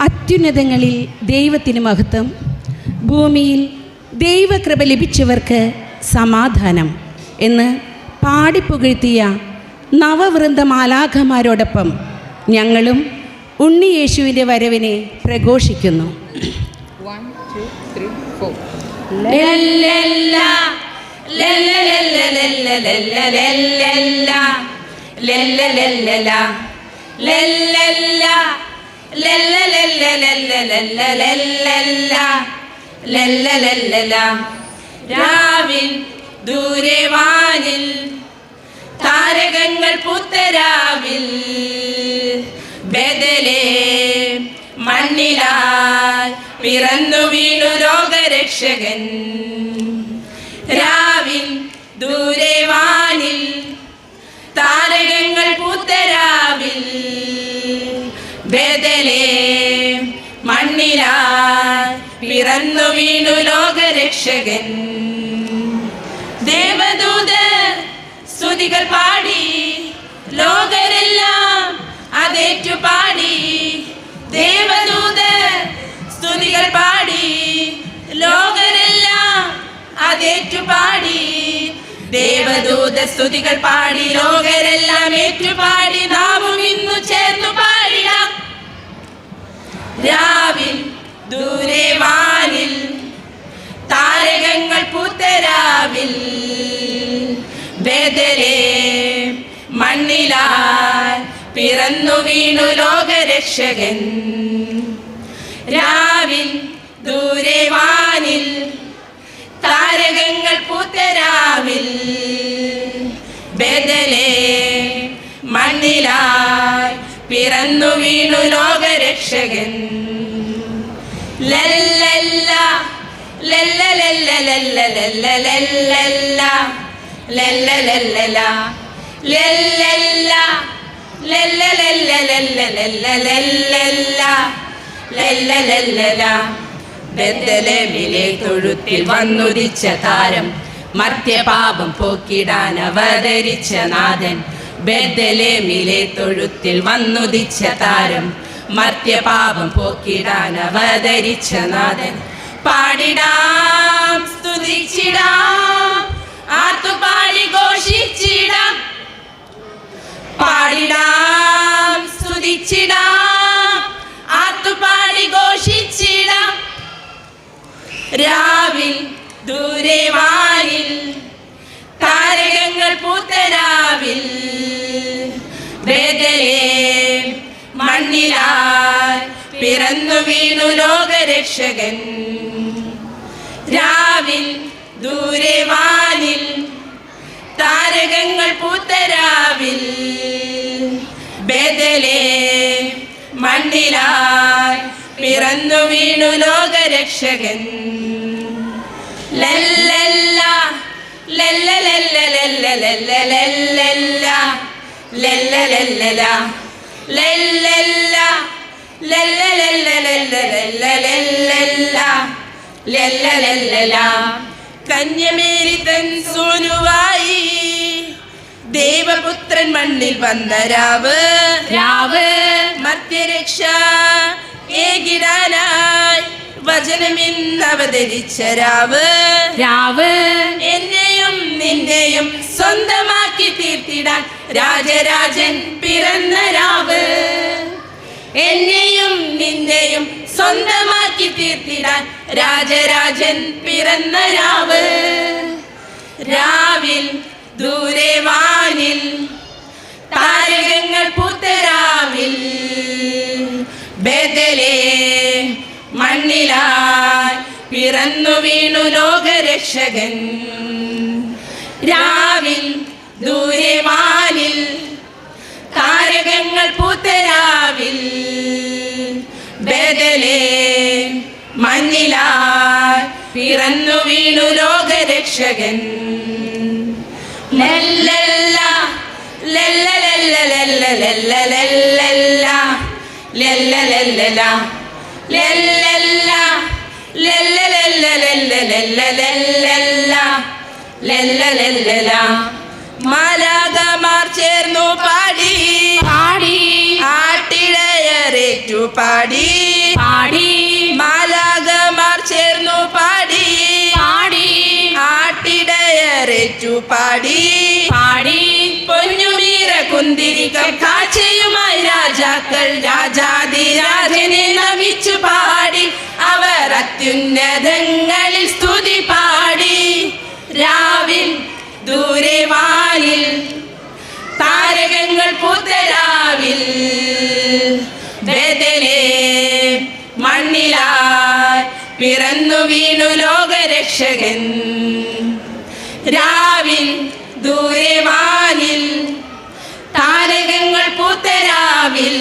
അത്യുന്നതങ്ങളിൽ ദൈവത്തിന് മഹത്വം ഭൂമിയിൽ ദൈവകൃപ ലഭിച്ചവർക്ക് സമാധാനം എന്ന് പാടിപ്പുകഴ്ത്തിയ നവവൃന്ദമാലാഖമാരോടൊപ്പം ഞങ്ങളും ഉണ്ണിയേശുവിന്റെ വരവിനെ പ്രഘോഷിക്കുന്നു ലല്ല. ലല്ലല്ല, രാവിൽ ദൂരെ വാനിൽ താരകങ്ങൾ പുത്തരാവിൽ ബദലേ മണ്ണിലായി പിറന്നു വീണു ലോകരക്ഷകൻ പിറന്നു വീണു ലോകരക്ഷകൻ. ദേവദൂത സ്തുതികൾ പാടി ലോകരെല്ലാം അതേറ്റു പാടി. ദേവദൂത സ്തുതികൾ പാടി ലോകരെല്ലാം അതേറ്റു പാടി. ദേവദൂത സ്തുതികൾ പാടി ലോകരെല്ലാം ഏറ്റുപാടി നാമും ഇന്നു ചേർന്നു പാടിടാം. രാവിൽ ദൂരെ വാനിൽ പൂത്തരാവിൽ ബദലേ മണ്ണിലാൽ പിറന്നു വീണു ലോകരക്ഷകൻ. രാവിൽ ദൂരെ വാനിൽ താരകങ്ങൾ പൂത്തരാവിൽ ബദലേ മണ്ണിലായി പിറന്നു വീണു ലോകരക്ഷകൻ. ലല്ലല്ല ബദലമിലെ തൊഴുത്തിൽ വന്നുദിച്ച താരം മർത്യപാപം പോക്കിടാൻ അവതരിച്ച നാഥൻ. ബദലേമിലെ തൊഴുത്തിൽ വന്നുദിച്ച താരം മർത്യപാപം പോക്കിടാൻ അവതരിച്ച നാഥൻ. പാടിടാം സ്തുതിച്ചിടാം ആത്തുപാടി ഘോഷിച്ചിടാം. പാടിടാം സ്തുതിച്ചിടാം ആത്തുപാടി ഘോഷിച്ചിടാം. രാവിൽ ദൂരെ വാനിൽ താരകങ്ങൾ പൂത്തരാവിൽ വേദലേ മണ്ണിലായി പിറന്നു വീണു ലോകരക്ഷകൻ. രാവിൽ ദൂരെ വാനിൽ താരകങ്ങൾ പൂത്തരാവിൽ. ബദലേ മണ്ണിലായി പിറന്നു വീണു ലോകരക്ഷകൻ. ലല്ലല്ല ലല്ലല്ല കന്യമേരി തൻ സോനുവായി. ദേവപുത്രൻ മണ്ണിൽ വന്ന രാവ്. രാവ്. മധ്യരക്ഷ ഏകിടാനായി. വചനമിന്ന് അവതരിച്ച രാവ്. രാവ്. എന്നെയും നിന്നെയും സ്വന്തമാക്കി തീർത്തിടാൻ രാജരാജൻ പിറന്ന രാവ്. എന്നെയും നിന്നെയും സ്വന്തമാക്കി തീർത്തിടാൻ രാജരാജൻ പിറന്ന രാവ്. രാവിൽ ദൂരെ വാനിൽ താരകങ്ങൾ പൂത്തരാവിൽ ബദലേ മണ്ണിലായി പിറന്നു വീണു ലോകരക്ഷകൻ. രാവിൽ ദൂരെ വാനിൽ പിറന്നു വീണു ലോകരക്ഷകൻ. മാലാകമാർ ചേർന്നു പാടി. പാടി. ആട്ടിടയറേറ്റു പാടി. പാടി. പാടി. പാടി. പൊന്നുമീര കുന്തിരിക്ക കാഴ്ചയുമായി രാജാക്കൾ രാജാതിരാജനെ നമിച്ചു പാടി. അവർ അത്യുന്നതങ്ങളിൽ സ്തുതി പാടി. രാവിൽ ദൂരെ വാനിൽ താരകങ്ങൾ പൂത്തരാവിൽ രാവിൽ മണ്ണിലായി പിറന്നു വീണു ലോകരക്ഷകൻ. രാവിൽ ദൂരെ വാനിൽ. താരകങ്ങൾ പൂത്തരാവിൽ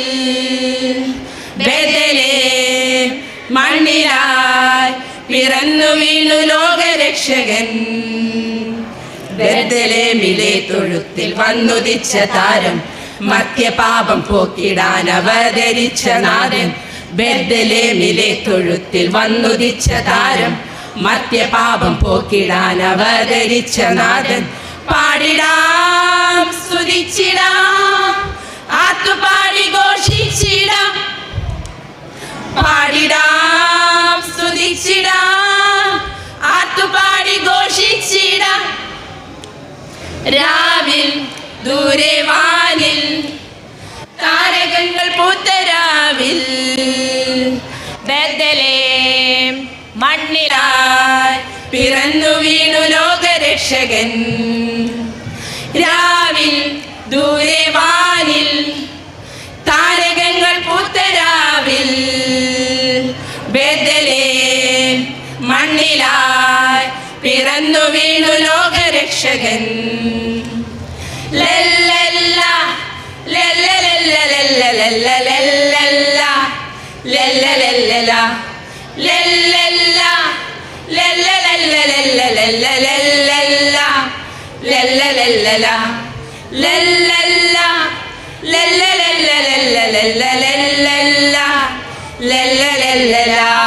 ബദലേ മണ്ണിലായി പിറന്നു വീണു ലോകരക്ഷകൻ. തൊഴുത്തിൽ വന്നുദിച്ച താരം. മത്യപാപം പോക്കിടാൻ അവതരിച്ച നാഥൻ. ബദലേമിലെ തൊഴുത്തിൽ വന്നുദിച്ച താരം. മധ്യപാപം പോക്കിടാൻ അവതരിച്ച നാഥൻ. പാടിടാം സ്തുതിച്ചിടാം ആത്തുപാടി ഘോഷിച്ചിടാം. പാടിടാം സ്തുതിച്ചിടാം ആത്തുപാടി ഘോഷിച്ചിടാം. രാവിൽ ദൂരെ വാനിൽ താരകങ്ങൾ പൂത്തരാവിൽ ലോകരക്ഷകൻ la la la la la